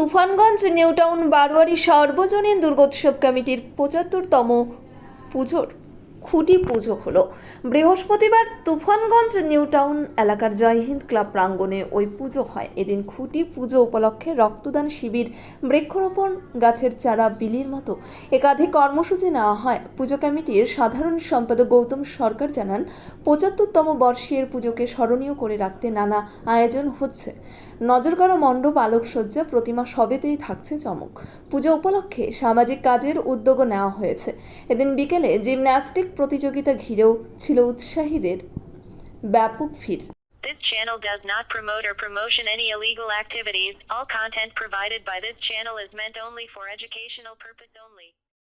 তুফানগঞ্জ নিউটাউন বারোয়ারি সর্বজনীন দুর্গোৎসব কমিটির পঁচাত্তরতম পুজোর। খুঁটি পুজো হলো। বৃহস্পতিবার তুফানগঞ্জ নিউটাউন এলাকার জয়হিন্দ ক্লাব প্রাঙ্গণে ওই পুজো হয়। এদিন খুঁটি পুজো উপলক্ষে রক্তদান শিবির, বৃক্ষরোপণ গাছের চারা বিলির মতো একাধিক কর্মসূচি নেওয়া হয়। পুজো কমিটির সাধারণ সম্পাদক গৌতম সরকার জানান, পঁচাত্তরতম বর্ষের পুজোকে স্মরণীয় করে রাখতে নানা আয়োজন হচ্ছে। নজরকাড়া মণ্ডপ আলোকসজ্জা প্রতিমা সবেতেই থাকছে চমক। পুজো উপলক্ষে সামাজিক কাজের উদ্যোগও নেওয়া হয়েছে। এদিন বিকেলে জিমন্যাস্টিক প্রতিযোগিতা ঘিরেও ছিল উৎসাহীদের ব্যাপক ভিড় This channel does not promote or promotion any illegal activities. All content provided by this channel is meant only for educational purpose only.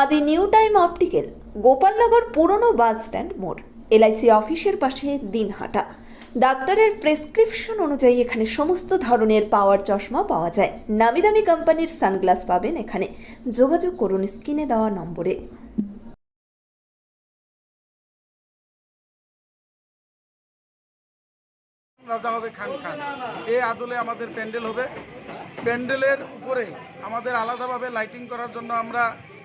আদি নিউ টাইম অপটিক্যাল, গোপালনগর পুরনো বাস স্ট্যান্ড মোড়, এলআইসি অফিসের পাশে দিনহাটা। ডাক্তারের প্রেসক্রিপশন অনুযায়ী এখানে সমস্ত ধরনের পাওয়ার চশমা পাওয়া যায়। নামি দামি কোম্পানির সানগ্লাস পাবেন এখানে। যোগাযোগ করুন স্ক্রিনে দেওয়া নম্বরে। রাজা হবে খান খান। এই আদলে আমাদের প্যান্ডেল হবে। প্যান্ডেলের উপরে আমাদের আলাদাভাবে লাইটিং করার জন্য আমরা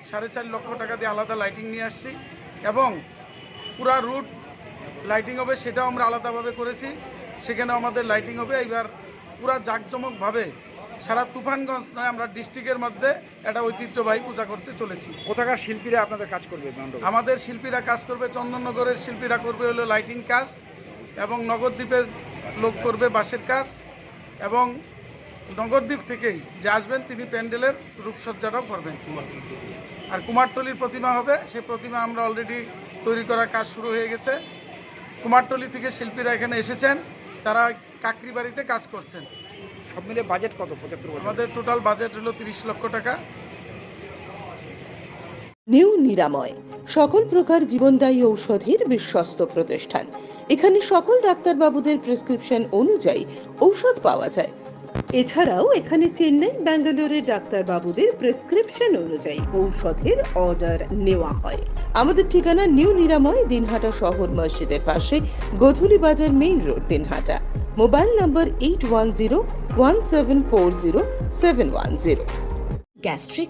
সাড়ে চার লক্ষ টাকা দিয়ে আলাদা লাইটিং নিয়ে আসছি এবং পুরা রুট লাইটিং হবে সেটাও আমরা আলাদাভাবে করেছি। সেখানে আমাদের লাইটিং হবে। এবার পুরা জাঁকজমকভাবে সারা তুফানগঞ্জ নয় আমরা ডিস্ট্রিক্টের মধ্যে একটা ঐতিহ্যবাহী পূজা করতে চলেছি। কোথাকার শিল্পীরা আপনাদের কাজ করবে আমাদের শিল্পীরা কাজ করবে চন্দননগরের শিল্পীরা করবে হলো লাইটিং কাজ এবং নগরদ্বীপের লোক করবে বাঁশের কাজ এবং নগরদ্বীপ থেকেই যে আসবেন তিনি প্যান্ডেলের রূপসজ্জাটাও করবেন। আর কুমারটলির প্রতিমা হবে। সেই প্রতিমা আমরা অলরেডি তৈরি করার কাজ শুরু হয়ে গেছে। কুমারটলি থেকে শিল্পীরা এখানে এসেছেন। তারা কাকরি বাড়িতে কাজ করছেন। সব মিলে বাজেট কত পঁচাত্তর আমাদের টোটাল বাজেট হলো তিরিশ লক্ষ টাকা। নিউ নিরাময় সকল প্রকার জীবনদায়ী ঔষধের বিশ্বস্ত প্রতিষ্ঠান। এখানে সকল ডাক্তারবাবুদের প্রেসক্রিপশন অনুযায়ী ঔষধ পাওয়া যায়। এছাড়াও এখানে চেন্নাই, ব্যাঙ্গালোরের ডাক্তারবাবুদের প্রেসক্রিপশন অনুযায়ী ঔষধের অর্ডার নেওয়া হয়। আমাদের ঠিকানা নিউ নিরাময়, দিনহাটা শহর মসজিদের পাশে, Godhuli Bazar main road, Dinhata. Mobile number eight one zero one seven four zero seven one zero gastric